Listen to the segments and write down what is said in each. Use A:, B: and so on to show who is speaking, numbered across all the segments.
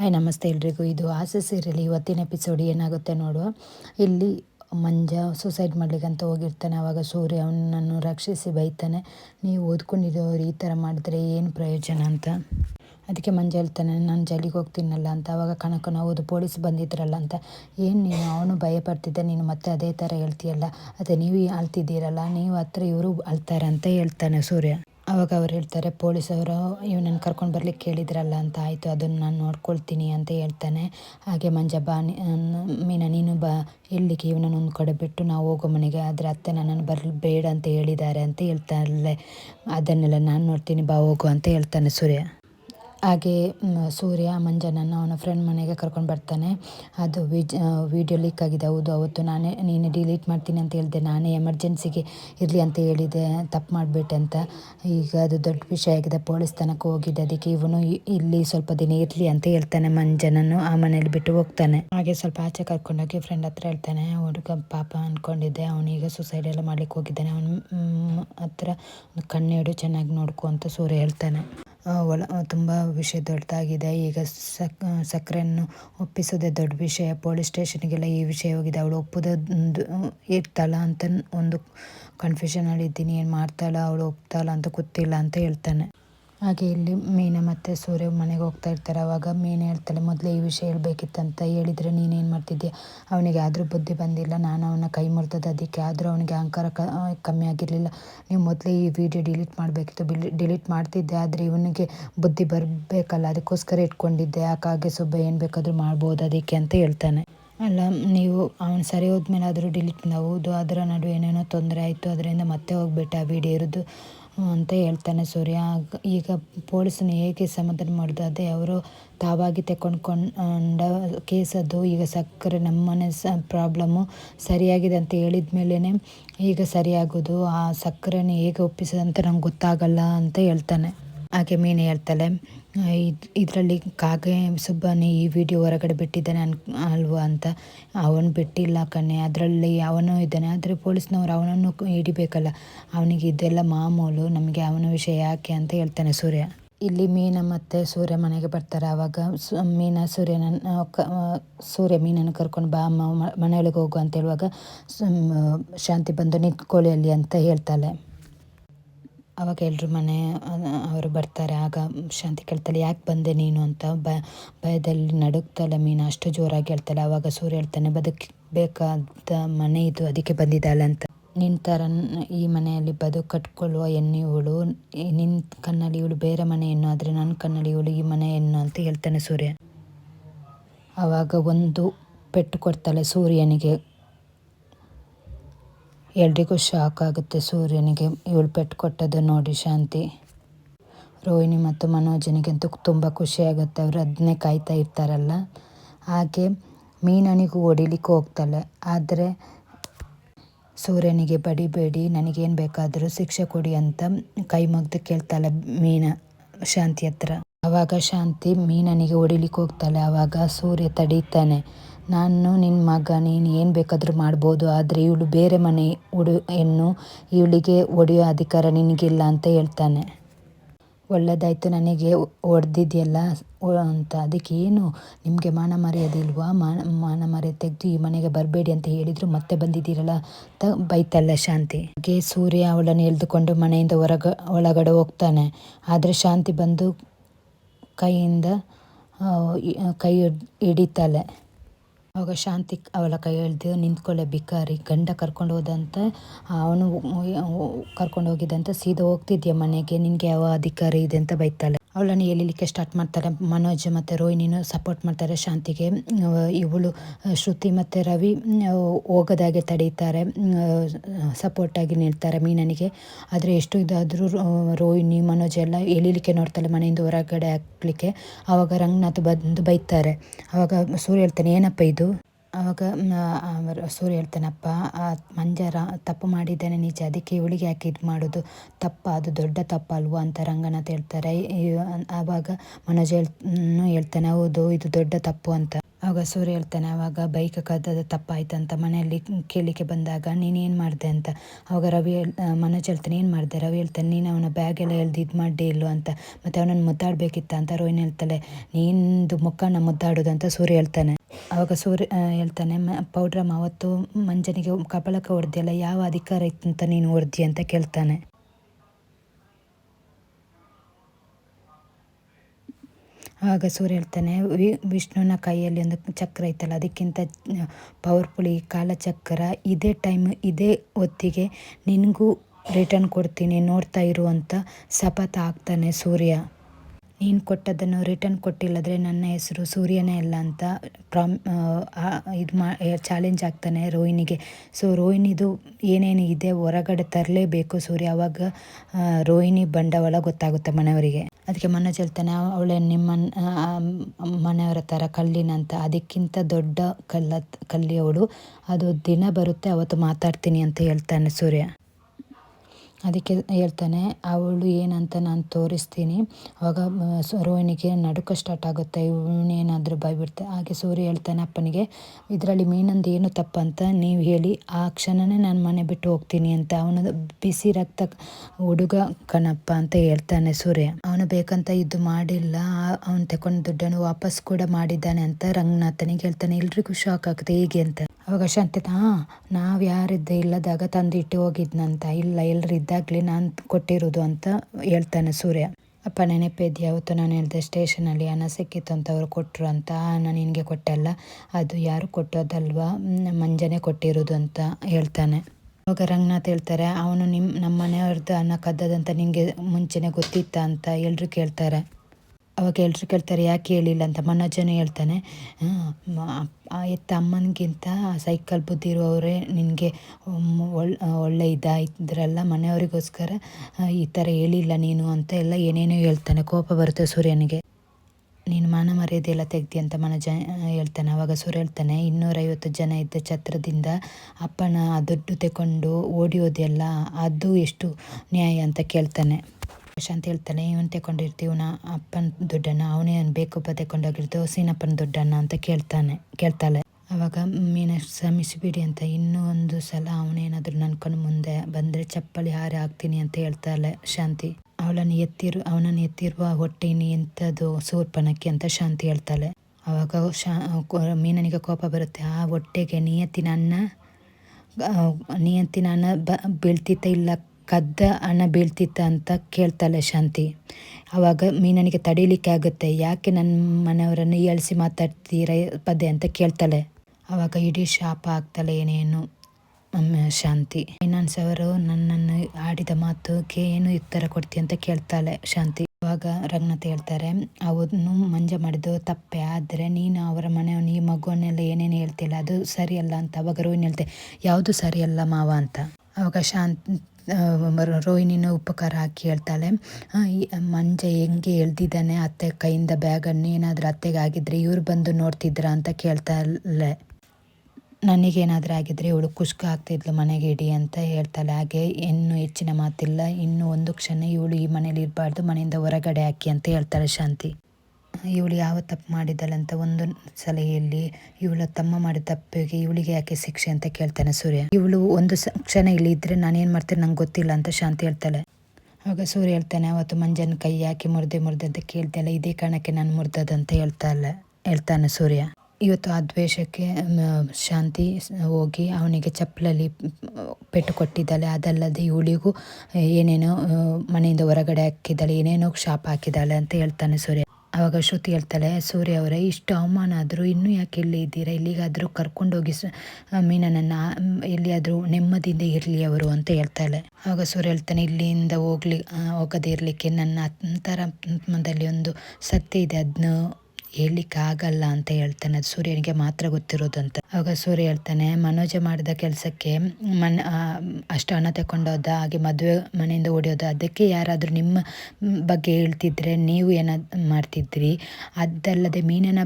A: Hi, ನಮಸ್ತೆ ಎಲ್ರಿಗೂ. ಇದು ಆಸೆ ಸೀರಿಯಲ್. ಇವತ್ತಿನ ಎಪಿಸೋಡ್ ಏನಾಗುತ್ತೆ ನೋಡುವ? ಇಲ್ಲಿ ಮಂಜ ಸುಸೈಡ್ ಅಂತ ಹೋಗಿರ್ತಾನೆ. ಆವಾಗ ಸೂರ್ಯ ಅವನನ್ನು ರಕ್ಷಿಸಿ ಬೈತಾನೆ. ನೀವು ಓದ್ಕೊಂಡಿರೋರು ಈ ಥರ ಮಾಡಿದ್ರೆ ಏನು ಪ್ರಯೋಜನ ಅಂತ? ಅದಕ್ಕೆ ಮಂಜ ಹೇಳ್ತಾನೆ, ನಾನು ಜಲಿಗೆ ಹೋಗ್ತೀನಲ್ಲ ಅಂತ. ಆವಾಗ ಕಣಕನ, ಹೌದು, ಪೊಲೀಸ್ ಬಂದಿದ್ರಲ್ಲ ಅಂತ. ಏನು ನೀನು? ಅವನು ಭಯಪಡ್ತಿದ್ದೆ. ನೀನು ಮತ್ತೆ ಅದೇ ಥರ ಹೇಳ್ತೀಯಲ್ಲ. ಅದೇ ನೀವು ಅಳ್ತಿದ್ದೀರಲ್ಲ. ನೀವು ಹತ್ರ ಇವರು ಅಳ್ತಾರೆ ಅಂತ ಹೇಳ್ತಾನೆ ಸೂರ್ಯ. ಅವಾಗ ಅವ್ರು ಹೇಳ್ತಾರೆ, ಪೊಲೀಸವರು, ಇವನನ್ನು ಕರ್ಕೊಂಡು ಬರ್ಲಿಕ್ಕೆ ಕೇಳಿದ್ರಲ್ಲ ಅಂತ ಆಯಿತು, ಅದನ್ನು ನಾನು ನೋಡ್ಕೊಳ್ತೀನಿ ಅಂತ ಹೇಳ್ತಾನೆ. ಹಾಗೆ ಮಂಜ ಮೀನಾ, ನೀನು ಬಾ, ಇಲ್ಲಿಗೆ ಇವನನ್ನು ಒಂದು ಕಡೆ ಬಿಟ್ಟು ನಾವು ಹೋಗೋ ಮನೆಗೆ, ಆದರೆ ಅತ್ತೆ ನನ್ನನ್ನು ಬರಲಿ, ಬೇಡ ಅಂತ ಹೇಳಿದ್ದಾರೆ ಅಂತ ಹೇಳ್ತಾರಲ್ಲೇ ಅದನ್ನೆಲ್ಲ ನಾನು ನೋಡ್ತೀನಿ, ಬಾ ಹೋಗು ಅಂತ ಹೇಳ್ತಾನೆ ಸೂರ್ಯ. ಹಾಗೆ ಸೂರ್ಯ, ಮಂಜನನ್ನು ಅವನ ಫ್ರೆಂಡ್ ಮನೆಗೆ ಕರ್ಕೊಂಡು ಬರ್ತಾನೆ. ಅದು ವಿಜ್ ವಿಡಿಯೋ ಲೀಕ್ ಆಗಿದೆ. ಹೌದು, ಅವತ್ತು ನಾನೇ, ನೀನು ಡಿಲೀಟ್ ಮಾಡ್ತೀನಿ ಅಂತ ಹೇಳಿದೆ. ನಾನೇ ಎಮರ್ಜೆನ್ಸಿಗೆ ಇರಲಿ ಅಂತ ಹೇಳಿದೆ. ತಪ್ಪು ಮಾಡಿಬಿಟ್ಟೆ ಅಂತ. ಈಗ ಅದು ದೊಡ್ಡ ವಿಷಯ ಆಗಿದೆ. ಪೊಲೀಸ್ ತನಕ ಹೋಗಿದ್ದೆ ಅದಕ್ಕೆ ಇವನು ಇಲ್ಲಿ ಸ್ವಲ್ಪ ದಿನ ಇರಲಿ ಅಂತ ಹೇಳ್ತಾನೆ. ಮಂಜನನ್ನು ಆ ಮನೇಲಿ ಬಿಟ್ಟು ಹೋಗ್ತಾನೆ. ಹಾಗೆ ಸ್ವಲ್ಪ ಆಚೆ ಕರ್ಕೊಂಡೋಗಿ ಫ್ರೆಂಡ್ ಹತ್ರ ಹೇಳ್ತಾನೆ. ಹುಡುಗ ಪಾಪ ಅಂದ್ಕೊಂಡಿದ್ದೆ ಅವನೀಗ ಸುಸೈಡ್ ಎಲ್ಲ ಮಾಡ್ಲಿಕ್ಕೆ ಹೋಗಿದ್ದಾನೆ. ಅವನ ಹತ್ರ ಕಣ್ಣೆಡು ಚೆನ್ನಾಗಿ ನೋಡ್ಕೊ ಅಂತ ಸೂರ್ಯ ಹೇಳ್ತಾನೆ. ಒಳ ತುಂಬ ವಿಷಯ ದೊಡ್ಡದಾಗಿದೆ. ಈಗ ಸಕ್ ಸಕ್ಕರೆಯನ್ನು ಒಪ್ಪಿಸೋದೇ ದೊಡ್ಡ ವಿಷಯ. ಪೊಲೀಸ್ ಸ್ಟೇಷನ್ಗೆಲ್ಲ ಈ ವಿಷಯ ಹೋಗಿದೆ. ಅವಳು ಒಪ್ಪೋದೊಂದು ಇರ್ತಾಳ ಅಂತ ಒಂದು ಕನ್ಫ್ಯೂಷನಲ್ಲಿದ್ದೀನಿ ಏನು ಮಾಡ್ತಾಳ? ಅವಳು ಒಪ್ತಾಳ ಅಂತ ಗೊತ್ತಿಲ್ಲ ಅಂತ ಹೇಳ್ತಾನೆ. ಹಾಗೆ ಇಲ್ಲಿ ಮೀನಾ ಮತ್ತು ಸೂರ್ಯ ಮನೆಗೆ ಹೋಗ್ತಾ ಇರ್ತಾರೆ. ಅವಾಗ ಮೀನು ಹೇಳ್ತಾಳೆ, ಮೊದಲೇ ಈ ವಿಷಯ ಹೇಳ್ಬೇಕಿತ್ತಂತ ಹೇಳಿದರೆ ನೀನೇನು ಮಾಡ್ತಿದ್ದೀಯ ಅವನಿಗೆ ಆದರೂ ಬುದ್ಧಿ ಬಂದಿಲ್ಲ. ನಾನು ಅವನ ಕೈ ಮುರಿದದ್ದು ಅದಕ್ಕೆ. ಆದರೂ ಅವನಿಗೆ ಅಹಂಕಾರ ಕಮ್ಮಿ ಆಗಿರಲಿಲ್ಲ. ನೀವು ಮೊದಲೇ ಈ ವಿಡಿಯೋ ಡಿಲೀಟ್ ಮಾಡಬೇಕಿತ್ತು. ಡಿಲೀಟ್ ಮಾಡ್ತಿದ್ದೆ. ಆದರೆ ಇವನಿಗೆ ಬುದ್ಧಿ ಬರಬೇಕಲ್ಲ. ಅದಕ್ಕೋಸ್ಕರ ಇಟ್ಕೊಂಡಿದ್ದೆ. ಯಾಕಾಗೆ ಸುಬ್ಬ ಏನು ಬೇಕಾದರೂ ಮಾಡ್ಬೋದು ಅದಕ್ಕೆ ಅಂತ ಹೇಳ್ತಾನೆ. ಅಲ್ಲ, ನೀವು ಅವನು ಸರಿ ಹೋದ್ಮೇಲೆ ಆದರೂ ಡಿಲೀಟ್ ಹೌದು. ಅದರ ನಡುವೆ ಏನೇನೋ ತೊಂದರೆ ಆಯಿತು. ಅದರಿಂದ ಮತ್ತೆ ಹೋಗ್ಬಿಟ್ಟೆ ಆ ವಿಡಿಯೋ ಇರೋದು. ಅಂತ ಹೇಳ್ತಾನೆ ಸೂರ್ಯ. ಈಗ ಪೊಲೀಸನ್ನು ಹೇಗೆ ಸಮಾಧಾನ ಮಾಡೋದು? ಅದೇ ಅವರು ತಾವಾಗಿ ತೆಕೊಂಡ್ಕೊಂಡ ಕೇಸ್ ಅದು ಈಗ ಸಕ್ಕರೆ ನಮ್ಮನೆ ಸ ಪ್ರಾಬ್ಲಮ್ಮು ಸರಿಯಾಗಿದೆ ಅಂತ ಹೇಳಿದ ಮೇಲೇ ಈಗ ಸರಿಯಾಗೋದು. ಆ ಸಕ್ಕರೆನ ಹೇಗೆ ಒಪ್ಪಿಸೋದಂತ ನಂಗೆ ಗೊತ್ತಾಗಲ್ಲ ಅಂತ ಹೇಳ್ತಾನೆ. ಹಾಗೆ ಮೀನು ಹೇಳ್ತಾಳೆ. ಇದು, ಇದರಲ್ಲಿ ಕಾಗೆ ಸುಬ್ಬನೇ ಈ ವಿಡಿಯೋ ಹೊರಗಡೆ ಬಿಟ್ಟಿದ್ದಾನೆ ಅನ್, ಅಲ್ವಾ ಅಂತ. ಅವನು ಬಿಟ್ಟಿಲ್ಲ ಕಣೆ. ಅದರಲ್ಲಿ ಅವನು ಇದ್ದಾನೆ. ಆದರೆ ಪೊಲೀಸ್ನವ್ರು ಅವನನ್ನು ಹಿಡಿಬೇಕಲ್ಲ. ಅವನಿಗೆ ಇದೆಲ್ಲ ಮಾಮೂಲು. ನಮಗೆ ಅವನ ವಿಷಯ ಯಾಕೆ ಅಂತ ಹೇಳ್ತಾನೆ ಸೂರ್ಯ. ಇಲ್ಲಿ ಮೀನ ಮತ್ತು ಸೂರ್ಯ ಮನೆಗೆ ಬರ್ತಾರೆ. ಆವಾಗ ಮೀನ ಸೂರ್ಯನ ಸೂರ್ಯ ಮೀನನ್ನು ಕರ್ಕೊಂಡು ಬಾ, ಅಮ್ಮ ಮನೆಯೊಳಗೆ ಹೋಗು ಅಂತ ಹೇಳುವಾಗ ಶಾಂತಿ ಬಂದು ನಿಂತ್ಕೊಳ್ಳಿ ಅಲ್ಲಿ ಅಂತ ಹೇಳ್ತಾಳೆ. ಅವಾಗ ಎಲ್ಲರೂ ಮನೆ ಅವರು ಬರ್ತಾರೆ, ಆಗ ಶಾಂತಿ ಕೇಳ್ತಾಳೆ, ಯಾಕೆ ಬಂದೆ ನೀನು ಅಂತ ಭಯದಲ್ಲಿ ನಡುಗ್ತಾಳೆ ಮೀನು, ಅಷ್ಟು ಜೋರಾಗಿ ಹೇಳ್ತಾಳೆ ಆವಾಗ ಸೂರ್ಯ ಹೇಳ್ತಾನೆ, ಬದುಕಬೇಕಾದ ಮನೆ ಇದು, ಅದಕ್ಕೆ ಬಂದಿದ್ದಾಳೆ ಅಂತ. ನಿನ್ನ ಥರ ಈ ಮನೆಯಲ್ಲಿ ಬದುಕು ಕಟ್ಕೊಳ್ಳುವ ಹೆಣ್ಣು ಇವಳು ನಿನ್ನ ಕನ್ನಡಿ ಇವಳು ಬೇರೆ ಮನೆಯನ್ನು ಆದರೆ ನನ್ನ ಕಣ್ಣಲ್ಲಿ ಇವಳು ಈ ಮನೆಯನ್ನು ಅಂತ ಹೇಳ್ತಾನೆ ಸೂರ್ಯ. ಆವಾಗ ಒಂದು ಪೆಟ್ಟು ಕೊಡ್ತಾಳೆ ಸೂರ್ಯನಿಗೆ. ಎಲ್ರಿಗೂ ಶಾಕ್ ಆಗುತ್ತೆ ಸೂರ್ಯನಿಗೆ. ಇವಳು ಪೆಟ್ಟು ಕೊಟ್ಟದ್ದು ನೋಡಿ ಶಾಂತಿ. ರೋಹಿಣಿ ಮತ್ತು ಮನೋಜನಿಗಂತೂ ತುಂಬ ಖುಷಿಯಾಗುತ್ತೆ ಅವರು ಅದನ್ನೇ ಕಾಯ್ತಾ ಇರ್ತಾರಲ್ಲ. ಹಾಗೆ ಮೀನನಿಗೂ ಹೊಡಿಲಿಕ್ಕೆ ಹೋಗ್ತಾಳೆ. ಆದರೆ ಸೂರ್ಯನಿಗೆ ಬಡಿಬೇಡಿ ನನಗೇನು ಬೇಕಾದರೂ ಶಿಕ್ಷೆ ಕೊಡಿ ಅಂತ ಕೈ ಮುಗ್ದು ಕೇಳ್ತಾಳೆ ಮೀನ ಶಾಂತಿ ಹತ್ರ. ಆವಾಗ ಶಾಂತಿ ಮೀನನಿಗೆ ಹೊಡಿಲಿಕ್ಕೆ ಹೋಗ್ತಾಳೆ. ಆವಾಗ ಸೂರ್ಯ ತಡೀತಾನೆ. ನಾನು ನಿನ್ನ ಮಗ, ನೀನು ಏನು ಬೇಕಾದರೂ ಮಾಡ್ಬೋದು, ಆದರೆ ಇವಳು ಬೇರೆ ಮನೆ ಹುಡು ಹೆಣ್ಣು, ಇವಳಿಗೆ ಒಡೆಯೋ ಅಧಿಕಾರ ನಿನಗಿಲ್ಲ ಅಂತ ಹೇಳ್ತಾನೆ. ಒಳ್ಳೆಯದಾಯ್ತು ನನಗೆ ಹೊಡೆದಿದೆಯಲ್ಲ ಅಂತ. ಅದಕ್ಕೆ ಏನು? ನಿಮಗೆ ಮಾನ ಮರ್ಯಾದಿಲ್ವಾ ಮಾನ ಮಾನ ಮರ್ಯಾದೆ ತೆಗೆದು ಈ ಮನೆಗೆ ಬರಬೇಡಿ ಅಂತ ಹೇಳಿದ್ರು, ಮತ್ತೆ ಬಂದಿದ್ದೀರಲ್ಲ? ಅಂತ ಬೈತಲ್ಲ ಶಾಂತಿ. ಹಾಗೆ ಸೂರ್ಯ ಅವಳನ್ನು ಎಳೆದುಕೊಂಡು ಮನೆಯಿಂದ ಹೊರಗ, ಒಳಗಡೆ ಹೋಗ್ತಾನೆ. ಆದರೆ ಶಾಂತಿ ಬಂದು ಕೈಯಿಂದ ಕೈ ಹಿಡಿತಾಳೆ. ಅವಾಗ ಶಾಂತಿ ಅವಳ ಕೈ ಹಿಡ್ದು ನಿಂತ್ಕೊಳ್ಳೆ ಬಿಕಾರಿ ಗಂಡ ಕರ್ಕೊಂಡು ಹೋದಂತ, ಅವನು ಕರ್ಕೊಂಡು ಹೋಗಿದ್ದಂತ, ಸೀದಾ ಹೋಗ್ತಿದ್ಯಾ ಮನೆಗೆ? ನಿನಗೆ ಯಾವ ಅಧಿಕಾರ ಇದೆ ಅಂತ ಬೈತಾಳೆ. ಅವಳನ್ನು ಎಳಿಲಿಕ್ಕೆ ಸ್ಟಾರ್ಟ್ ಮಾಡ್ತಾರೆ. ಮನೋಜ್ ಮತ್ತು ರೋಹಿಣಿನೂ ಸಪೋರ್ಟ್ ಮಾಡ್ತಾರೆ ಶಾಂತಿಗೆ. ಇವಳು ಶ್ರುತಿ ಮತ್ತು ರವಿ ಹೋಗೋದಾಗೆ ತಡೀತಾರೆ. ಸಪೋರ್ಟಾಗಿ ನಿಲ್ತಾರೆ ಮೀನನಿಗೆ. ಆದರೆ ಎಷ್ಟು ಇದಾದರೂ ರೋಹಿಣಿ, ಮನೋಜ್ ಎಲ್ಲ ಎಳಿಲಿಕ್ಕೆ ನೋಡ್ತಾರೆ ಮನೆಯಿಂದ ಹೊರಗಡೆ ಹಾಕ್ಲಿಕ್ಕೆ. ಆವಾಗ ರಂಗನಾಥ್ ಬಂದು ಬೈತಾರೆ. ಆವಾಗ ಸೂರ್ಯ ಹೇಳ್ತಾನೆ, ಏನಪ್ಪ ಇದು? ಆವಾಗ ಸೂರ್ಯ ಹೇಳ್ತಾನಪ್ಪ ಮಂಜ ತಪ್ಪು ಮಾಡಿದ್ದಾನೆ ನಿಜ ಅದಕ್ಕೆ ಇವಳಿಗೆ ಯಾಕೆ ಇದು ಮಾಡೋದು? ತಪ್ಪ, ಅದು ದೊಡ್ಡ ತಪ್ಪಲ್ವ ಅಂತ ರಂಗನಾಥ್ ಹೇಳ್ತಾರೆ. ಆವಾಗ ಮನೋಜ್ ಹೇಳ್ ಹೇಳ್ತಾನೆ, ಹೌದು, ಇದು ದೊಡ್ಡ ತಪ್ಪು ಅಂತ. ಆವಾಗ ಸೂರ್ಯ ಹೇಳ್ತಾನೆ ಆವಾಗ ಬೈಕ್ ಕದ್ದದ ತಪ್ಪಾಯ್ತಂತ ಮನೆಯಲ್ಲಿ ಕೇಳಲಿಕ್ಕೆ ಬಂದಾಗ ನೀನೇನು ಮಾಡಿದೆ ಅಂತ. ಆವಾಗ ರವಿ ಹೇಳ್ ಮನೋಜ್ ಹೇಳ್ತಾನೆ, ಏನು ಮಾಡಿದೆ? ರವಿ ಹೇಳ್ತಾನೆ, ನೀನು ಅವನ ಬ್ಯಾಗೆಲ್ಲ ಎಳ್ದು ಇದು ಮಾಡೇ ಇಲ್ಲ ಅಂತ. ಮತ್ತು ಅವನನ್ನು ಮುದ್ದಾಡಬೇಕಿತ್ತ ಅಂತ ರೋಹಿಣಿ ಹೇಳ್ತಾಳೆ ನಿಂದು ಮುಖನ ಮುದ್ದಾಡೋದು ಅಂತ ಸೂರ್ಯ ಹೇಳ್ತಾನೆ. ಆವಾಗ ಸೂರ್ಯ ಹೇಳ್ತಾನೆ, ಮ ಪೌಡ್ರಮ್ಮ ಅವತ್ತು ಮಂಜನಿಗೆ ಕಪಾಳಕ್ಕೆ ಹೊಡೆದ್ಯಲ್ಲ, ಯಾವ ಅಧಿಕಾರ ಇತ್ತು ಅಂತ ನೀನು ಹೊಡೆದಿ ಅಂತ ಕೇಳ್ತಾನೆ. ಆಗ ಸೂರ್ಯ ಹೇಳ್ತಾನೆ, ವಿ ವಿಷ್ಣುವಿನ ಕೈಯಲ್ಲಿ ಒಂದು ಚಕ್ರ ಐತಲ್ಲ, ಅದಕ್ಕಿಂತ ಪವರ್ಫುಲ್ ಈ ಕಾಲಚಕ್ರ ಇದೇ ಟೈಮ್ ಇದೇ ಹೊತ್ತಿಗೆ ನಿನಗೂ ರಿಟರ್ನ್ ಕೊಡ್ತೀನಿ, ನೋಡ್ತಾ ಇರುವಂಥ ಅಂತ ಶಪಥ ಆಗ್ತಾನೆ ಸೂರ್ಯ. ನೀನು ಕೊಟ್ಟದ್ದನ್ನು ರಿಟರ್ನ್ ಕೊಟ್ಟಿಲ್ಲದ್ರೆ ನನ್ನ ಹೆಸರು ಸೂರ್ಯನೇ ಅಲ್ಲ ಅಂತ ಪ್ರಾಮ್ ಇದು ಮಾ ಚಾಲೆಂಜ್ ಆಗ್ತಾನೆ ರೋಹಿಣಿಗೆ. ಸೊ ರೋಹಿಣಿದು ಏನೇನು ಇದೆ ಹೊರಗಡೆ ತರಲೇಬೇಕು ಸೂರ್ಯ. ಅವಾಗ ರೋಹಿಣಿ ಬಂಡವಾಳ ಗೊತ್ತಾಗುತ್ತೆ ಮನೆಯವರಿಗೆ. ಅದಕ್ಕೆ ಮನೋಜ್ ಹೇಳ್ತಾನೆ, ಅವಳೆ ನಿಮ್ಮ ಮನೆಯವರ ಥರ ಕಲ್ಲಿನಂತ ಅದಕ್ಕಿಂತ ದೊಡ್ಡ ಕಲ್ಲ ಕಲ್ಲಿ ಅವಳು ಅದು ದಿನ ಬರುತ್ತೆ, ಅವತ್ತು ಮಾತಾಡ್ತೀನಿ ಅಂತ ಹೇಳ್ತಾನೆ ಸೂರ್ಯ. ಅದಕ್ಕೆ ಹೇಳ್ತಾನೆ, ಅವಳು ಏನಂತ ನಾನು ತೋರಿಸ್ತೀನಿ. ಆವಾಗ ರೋಹಿಣಿಗೆ ನಡುಕ ಸ್ಟಾರ್ಟ್ ಆಗುತ್ತೆ ಇವನೇನಾದರೂ ಭಯಬಿಡ್ತೆ ಹಾಗೆ ಸೂರ್ಯ ಹೇಳ್ತಾನೆ ಅಪ್ಪನಿಗೆ, ಇದರಲ್ಲಿ ಮೀನಂದು ಏನು ತಪ್ಪಂತ ನೀವು ಹೇಳಿ, ಆ ಕ್ಷಣನೇ ನಾನು ಮನೆ ಬಿಟ್ಟು ಹೋಗ್ತೀನಿ ಅಂತ. ಅವನು, ಬಿಸಿ ರಕ್ತ ಹುಡುಗ ಕಣಪ್ಪ ಅಂತ ಹೇಳ್ತಾನೆ ಸೂರ್ಯ. ಅವನು ಬೇಕಂತ ಇದು ಮಾಡಿಲ್ಲ, ಅವನು ತಗೊಂಡು ದುಡ್ಡನ್ನು ವಾಪಸ್ ಕೂಡ ಮಾಡಿದ್ದಾನೆ ಅಂತ ರಂಗನಾಥನಿಗೆ ಹೇಳ್ತಾನೆ. ಎಲ್ರಿಗೂ ಶಾಕ್ ಆಗುತ್ತೆ ಹೇಗೆ ಅಂತ. ಅವಾಗ ಶಾಂತ ಹಾಂ, ನಾವು ಯಾರಿದ್ದೆ ಇಲ್ಲದಾಗ ತಂದಿಟ್ಟು ಹೋಗಿದ್ನಂತ. ಇಲ್ಲ ಎಲ್ಲರೂ ಇದ್ದಾಗಲೇ ನಾನು ಕೊಟ್ಟಿರೋದು ಅಂತ ಹೇಳ್ತಾನೆ ಸೂರ್ಯ. ಅಪ್ಪ ನೆನಪಿದೆ ಅವತ್ತು ನಾನು ಹೇಳಿದೆ, ಸ್ಟೇಷನಲ್ಲಿ ಹಣ ಸಿಕ್ಕಿತ್ತು ಅಂತ ಅವರು ಕೊಟ್ಟರು ಅಂತ. ನಾನು ನಿನಗೆ ಕೊಟ್ಟಲ್ಲ? ಅದು ಯಾರು ಕೊಟ್ಟೋದಲ್ವಾ ಮಂಜನೆ ಕೊಟ್ಟಿರೋದು ಅಂತ ಹೇಳ್ತಾನೆ. ಅವಾಗ ರಂಗನಾಥ್ ಹೇಳ್ತಾರೆ, ಅವನು ನಿಮ್ಮ ನಮ್ಮ ಮನೆಯವ್ರದ್ದು ಹಣ ಕದ್ದದಂತ ನಿನಗೆ ಮುಂಚೆನೆ ಗೊತ್ತಿತ್ತ ಅಂತ ಎಲ್ಲರೂ ಕೇಳ್ತಾರೆ. ಅವಾಗ ಎಲ್ಲರೂ ಕೇಳ್ತಾರೆ, ಯಾಕೆ ಹೇಳಿಲ್ಲ ಅಂತ. ಮನೋಜನು ಹೇಳ್ತಾನೆ ಎತ್ತ ಅಮ್ಮನಿಗಿಂತ ಸೈಕಲ್ ಬುದ್ಧಿ ಇರುವವರೇ ನಿನಗೆ ಒಳ್ಳೆ ಇದ್ರಲ್ಲ ಮನೆಯವರಿಗೋಸ್ಕರ ಈ ಥರ ಹೇಳಿಲ್ಲ ನೀನು ಅಂತ ಎಲ್ಲ ಏನೇನೋ ಹೇಳ್ತಾನೆ, ಕೋಪ ಬರುತ್ತೆ ಸೂರ್ಯನಿಗೆ. ನೀನು ಮಾನ ಮರ್ಯಾದೆ ಎಲ್ಲ ತೆಗ್ದಿ ಅಂತ ಮನೋಜ ಹೇಳ್ತಾನೆ. ಅವಾಗ ಸೂರ್ಯ ಹೇಳ್ತಾನೆ, ಇನ್ನೂರೈವತ್ತು ಜನ ಇದ್ದ ಛತ್ರದಿಂದ ಅಪ್ಪನ ದುಡ್ಡು ತಗೊಂಡು ಓಡಿಯೋದೆಲ್ಲ ಅದು ಎಷ್ಟು ನ್ಯಾಯ ಅಂತ ಕೇಳ್ತಾನೆ. ಅಂತ ಹೇಳ್ತಾನೆ, ಇವನು ತಗೊಂಡಿರ್ತೀವಿ ಇವನ ಅಪ್ಪನ ದುಡ್ಡನ್ನು, ಅವನೇ ಬೇಕೊಬ್ಬ ತಗೊಂಡೋಗಿರ್ತೀವಿ ಸೀನಪ್ಪನ ದುಡ್ಡನ್ನು, ಅಂತ ಕೇಳ್ತಾನೆ, ಕೇಳ್ತಾಳೆ. ಅವಾಗ ಮೀನ ಶ್ರಮಿಸಿಬಿಡಿ ಅಂತ ಇನ್ನೂ ಒಂದು ಸಲ ಅವನೇನಾದರೂ ನನ್ಕೊಂಡು ಮುಂದೆ ಬಂದರೆ ಚಪ್ಪಲಿ ಹಾರಿ ಹಾಕ್ತೀನಿ ಅಂತ ಹೇಳ್ತಾಳೆ ಶಾಂತಿ. ಅವಳನ್ನು ಎತ್ತಿರು, ಅವನನ್ನು ಎತ್ತಿರುವ ಹೊಟ್ಟೆನಿ ಎಂಥದ್ದು ಸೂರ್ಪನಕ್ಕೆ ಅಂತ ಶಾಂತಿ ಹೇಳ್ತಾಳೆ. ಅವಾಗ ಶಾ ಮೀನನಿಗೆ ಕೋಪ ಬರುತ್ತೆ, ಆ ಹೊಟ್ಟೆಗೆ ನಿಯತ್ತಿನ ಅನ್ನ ನಿಯತ್ತಿನ ಅನ್ನ ಬ, ಬೀಳ್ತಿತ್ತ ಇಲ್ಲ ಕದ್ದ ಹಣ ಬೀಳ್ತಿತ್ತ ಅಂತ ಕೇಳ್ತಾಳೆ ಶಾಂತಿ. ಆವಾಗ ಮೀನನಿಗೆ ತಡೀಲಿಕ್ಕೆ ಆಗುತ್ತೆ ಯಾಕೆ ನನ್ನ ಮನೆಯವರನ್ನು ಹೀಯಾಳಿಸಿ ಮಾತಾಡ್ತೀರ ಪದೇ ಅಂತ ಕೇಳ್ತಾಳೆ. ಆವಾಗ ಇಡೀ ಶಾಪ ಆಗ್ತಾಳೆ, ಏನೇನು? ಶಾಂತಿ, ಫೈನಾನ್ಸ್ ಅವರು ನನ್ನನ್ನು ಆಡಿದ ಮಾತುಗೆ ಏನು ಉತ್ತರ ಕೊಡ್ತಿ ಅಂತ ಕೇಳ್ತಾಳೆ ಶಾಂತಿ. ಆವಾಗ ರಂಗನಾಥ್ ಹೇಳ್ತಾರೆ, ಅವನು ಮಂಜ ಮಾಡಿದ್ದು ತಪ್ಪೆ, ಆದರೆ ನೀನು ಅವರ ಮನೆಯವನು, ಈ ಮಗುವನ್ನೆಲ್ಲ ಏನೇನು ಹೇಳ್ತಿಲ್ಲ, ಅದು ಸರಿಯಲ್ಲ ಅಂತ. ಅವಾಗ ರೋಹಿಣಿ ಹೇಳ್ತೆ, ಯಾವುದು ಸರಿಯಲ್ಲ ಮಾವ ಅಂತ. ಅವಾಗ ಶಾಂತ್ ರೋಹಿಣಿನ ಉಪಕಾರ ಹಾಕಿ ಹೇಳ್ತಾಳೆ. ಮಂಜೆ ಹೆಂಗೆ ಎಳ್ದಿದ್ದಾನೆ? ಅತ್ತೆ ಕೈಯಿಂದ ಬ್ಯಾಗನ್ನು ಏನಾದರೂ ಅತ್ತೆಗೆ ಆಗಿದ್ದರೆ ಇವ್ರು ಬಂದು ನೋಡ್ತಿದ್ರಾ ಅಂತ ಕೇಳ್ತಾಳೆ. ನನಗೇನಾದರೂ ಆಗಿದ್ದರೆ ಇವಳು ಖುಷ್ಕ ಆಗ್ತಿದ್ಲು ಮನೆಗೆ ಇಡಿ ಅಂತ ಹೇಳ್ತಾಳೆ. ಹಾಗೆ ಇನ್ನೂ ಹೆಚ್ಚಿನ ಮಾತಿಲ್ಲ. ಇನ್ನೂ ಒಂದು ಕ್ಷಣ ಇವಳು ಈ ಮನೇಲಿ ಇರಬಾರ್ದು, ಮನೆಯಿಂದ ಹೊರಗಡೆ ಹಾಕಿ ಅಂತ ಹೇಳ್ತಾಳೆ ಶಾಂತಿ. ಇವಳು ಯಾವ ತಪ್ಪು ಮಾಡಿದ್ದಾಳೆ ಅಂತ ಒಂದು ಸಲಹೆಯಲ್ಲಿ ಇವಳ ತಮ್ಮ ಮಾಡಿದ ತಪ್ಪಿಗೆ ಇವಳಿಗೆ ಯಾಕೆ ಶಿಕ್ಷೆ ಅಂತ ಕೇಳ್ತಾನೆ ಸೂರ್ಯ. ಇವಳು ಒಂದು ಕ್ಷಣ ಇಲ್ಲಿ ಇದ್ರೆ ನಾನೇನು ಮಾಡ್ತೇನೆ ನಂಗೆ ಗೊತ್ತಿಲ್ಲ ಅಂತ ಶಾಂತಿ ಹೇಳ್ತಾಳೆ. ಆಗ ಸೂರ್ಯ ಹೇಳ್ತಾನೆ, ಅವತ್ತು ಮಂಜನ ಕೈ ಯಾಕೆ ಮುರಿದೆ ಮುರಿದೆ ಅಂತ ಕೇಳ್ತಾಳೆ ಇದೇ ಕಾರಣಕ್ಕೆ ನಾನು ಮುರಿದದಂತ ಹೇಳ್ತಾಳೆ, ಹೇಳ್ತಾನೆ ಸೂರ್ಯ. ಇವತ್ತು ಆ ದ್ವೇಷಕ್ಕೆ ಶಾಂತಿ ಹೋಗಿ ಅವನಿಗೆ ಚಪ್ಪಲಲ್ಲಿ ಪೆಟ್ಟು ಕೊಟ್ಟಿದ್ದಾಳೆ. ಅದಲ್ಲದೆ ಇವಳಿಗೂ ಏನೇನೋ ಮನೆಯಿಂದ ಹೊರಗಡೆ ಹಾಕಿದ್ದಾಳೆ, ಏನೇನೋ ಶಾಪ ಹಾಕಿದ್ದಾಳೆ ಅಂತ ಹೇಳ್ತಾನೆ ಸೂರ್ಯ. ಆವಾಗ ಶ್ರುತಿ ಹೇಳ್ತಾಳೆ, ಸೂರ್ಯ ಅವರೇ, ಇಷ್ಟು ಅವಮಾನ ಆದರೂ ಇನ್ನೂ ಯಾಕೆ ಇಲ್ಲಿ ಇದ್ದೀರಾ? ಎಲ್ಲಿಗಾದರೂ ಕರ್ಕೊಂಡೋಗಿ ಮೀನನನ್ನು ಎಲ್ಲಿಯಾದರೂ ನೆಮ್ಮದಿಯಿಂದ ಇರಲಿ ಅವರು, ಅಂತ ಹೇಳ್ತಾಳೆ. ಆವಾಗ ಸೂರ್ಯ ಹೇಳ್ತಾನೆ, ಇಲ್ಲಿಂದ ಹೋಗ್ಲಿ ಹೋಗದೇ ಇರಲಿಕ್ಕೆ ನನ್ನ ಅಂತರಾತ್ಮದಲ್ಲಿ ಒಂದು ಸತ್ಯ ಇದೆ ಅದನ್ನ ಹೇಳಲಿಕ್ಕೆ ಆಗಲ್ಲ ಅಂತ ಹೇಳ್ತಾನೆ. ಅದು ಸೂರ್ಯನಿಗೆ ಮಾತ್ರ ಗೊತ್ತಿರೋದಂತ. ಆಗ ಸೂರ್ಯ ಹೇಳ್ತಾನೆ, ಮನೋಜ ಮಾಡಿದ ಕೆಲಸಕ್ಕೆ ಮನ್ ಅಷ್ಟು ಹಣ ತಗೊಂಡೋದ ಹಾಗೆ ಮದುವೆ ಮನೆಯಿಂದ ಓಡಿಯೋದ ಅದಕ್ಕೆ ಯಾರಾದರೂ ನಿಮ್ಮ ಬಗ್ಗೆ ಹೇಳ್ತಿದ್ರೆ ನೀವು ಏನ ಮಾಡ್ತಿದ್ರಿ? ಅದಲ್ಲದೆ ಮೀನನ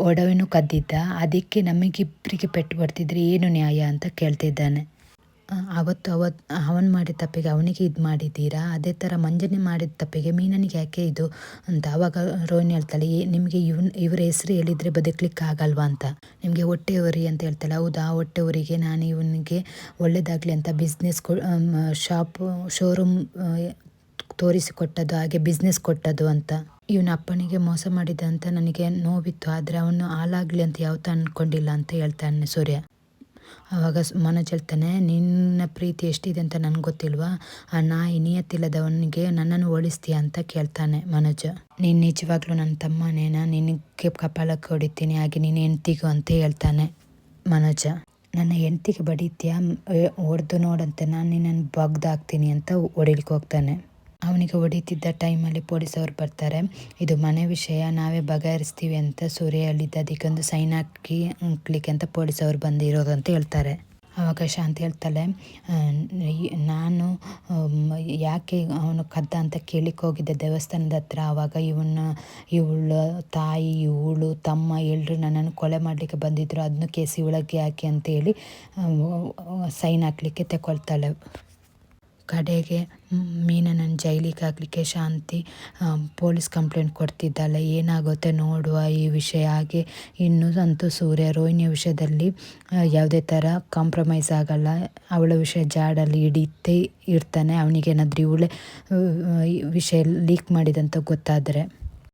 A: ಒಡವೆನೂ ಕದ್ದಿದ್ದ. ಅದಕ್ಕೆ ನಮಗಿಬ್ಬರಿಗೆ ಪೆಟ್ಟು ಬರ್ತಿದ್ರಿ ಏನು ನ್ಯಾಯ? ಅಂತ ಕೇಳ್ತಿದ್ದಾನೆ. ಅವತ್ತು ಅವತ್ತು ಅವನು ಮಾಡಿದ ತಪ್ಪಿಗೆ ಅವನಿಗೆ ಇದು ಮಾಡಿದ್ದೀರಾ? ಅದೇ ಥರ ಮಂಜನೆ ಮಾಡಿದ ತಪ್ಪಿಗೆ ಮೀನನಿಗೆ ಯಾಕೆ ಇದು ಅಂತ ಆವಾಗ ರೋಹಿಣಿ ಹೇಳ್ತಾಳೆ "ಏ, ನಿಮಗೆ ಇವನ್ ಇವರ ಹೆಸರು ಹೇಳಿದರೆ ಬದುಕಲಿಕ್ಕೆ ಆಗಲ್ವಾ ಅಂತ. ನಿಮಗೆ ಹೊಟ್ಟೆ ಉರಿ ಅಂತ ಹೇಳ್ತಾಳೆ ಹೌದಾ ಹೊಟ್ಟೆ ಉರಿಗೆ ನಾನು ಇವನಿಗೆ ಒಳ್ಳೆಯದಾಗಲಿ ಅಂತ ಬಿಸ್ನೆಸ್ ಕೊ ಶಾಪ್ ಶೋರೂಮ್ ತೋರಿಸಿಕೊಟ್ಟದ್ದು ಹಾಗೆ ಬಿಸ್ನೆಸ್ ಕೊಟ್ಟದ್ದು ಅಂತ. ಇವನ ಅಪ್ಪನಿಗೆ ಮೋಸ ಮಾಡಿದ ಅಂತ ನನಗೆ ನೋವಿತ್ತು ಆದರೆ ಅವನು ಹಾಲಾಗಲಿ ಅಂತ ಯಾವತ್ತೂ ಅಂದ್ಕೊಂಡಿಲ್ಲ ಅಂತ ಹೇಳ್ತಾನೆ ಸೂರ್ಯ. ಆವಾಗ ಮನೋಜ್ ಹೇಳ್ತಾನೆ ನಿನ್ನ ಪ್ರೀತಿ ಎಷ್ಟಿದೆ ಅಂತ ನನಗೆ ಗೊತ್ತಿಲ್ವಾ? ಆ ನಾಯಿ ನಿಯತ್ತಿಲ್ಲದವನಿಗೆ ನನ್ನನ್ನು ಓಡಿಸ್ತೀಯ? ಅಂತ ಕೇಳ್ತಾನೆ ಮನೋಜ್. ನೀನು ನಿಜವಾಗ್ಲೂ ನನ್ನ ತಮ್ಮನೇನ? ನಿನಗೆ ಕಪಾಳಕ್ಕೆ ಹೊಡಿತೀನಿ ಹಾಗೆ ನೀನು ಹೆಂಡ್ತಿಗು? ಅಂತ ಹೇಳ್ತಾನೆ ಮನೋಜ. ನನ್ನ ಹೆಂಡ್ತಿಗೆ ಬಡಿತೀಯ? ಹೊಡೆದು ನೋಡಂತೆ, ನಾನು ನಿನ್ನನ್ನು ಬಗ್ದಾಕ್ತೀನಿ ಅಂತ ಹೊಡಿಲಿಕ್ಕೆ ಹೋಗ್ತಾನೆ. ಅವನಿಗೆ ಹೊಡಿತಿದ್ದ ಟೈಮಲ್ಲಿ ಪೊಲೀಸವ್ರು ಬರ್ತಾರೆ. ಇದು ಮನೆ ವಿಷಯ, ನಾವೇ ಬಗೆಹರಿಸ್ತೀವಿ ಅಂತ ಸೂರ್ಯ ಹೇಳಿದ್ದ. ಅದಕ್ಕೊಂದು ಸೈನ್ ಹಾಕಿ ಹಾಕ್ಲಿಕ್ಕೆ ಅಂತ ಪೊಲೀಸವ್ರು ಬಂದಿರೋದು ಅಂತ ಹೇಳ್ತಾರೆ. ಆವಾಗ ಶಾಂತಿ ಹೇಳ್ತಾಳೆ ನಾನು ಯಾಕೆ ಅವನು ಕದ್ದ ಅಂತ ಕೇಳಿಕ್ಕೆ ಹೋಗಿದ್ದೆ ದೇವಸ್ಥಾನದ ಹತ್ರ. ಆವಾಗ ಇವನ್ನ, ಇವಳ ತಾಯಿ, ಇವಳು ತಮ್ಮ ಎಲ್ಲರೂ ನನ್ನನ್ನು ಕೊಲೆ ಮಾಡಲಿಕ್ಕೆ ಬಂದಿದ್ದರು ಅದನ್ನು ಕೇಸಿ ಒಳಗೆ ಯಾಕೆ ಅಂತೇಳಿ ಸೈನ್ ಹಾಕ್ಲಿಕ್ಕೆ ತಗೊಳ್ತಾಳೆ ಕಡೆಗೆ ನನ್ನ ಜೈಲಿಗೆ ಹಾಕಲಿಕ್ಕೆ ಶಾಂತಿ ಪೊಲೀಸ್ ಕಂಪ್ಲೇಂಟ್ ಕೊಡ್ತಿದ್ದಾಳೆ ಏನಾಗುತ್ತೆ ನೋಡುವ ಈ ವಿಷಯ. ಹಾಗೆ ಇನ್ನೂ ಅಂತೂ ಸೂರ್ಯ ರೋಹಿಣಿಯ ವಿಷಯದಲ್ಲಿ ಯಾವುದೇ ಥರ ಕಾಂಪ್ರಮೈಸ್ ಆಗಲ್ಲ. ಅವಳ ವಿಷಯ ಜಾಡಲ್ಲಿ ಹಿಡಿತೇ ಇರ್ತಾನೆ. ಅವನಿಗೇನಾದ್ರೂ ಇವಳೇ ವಿಷಯ ಲೀಕ್ ಮಾಡಿದಂತ ಗೊತ್ತಾದರೆ.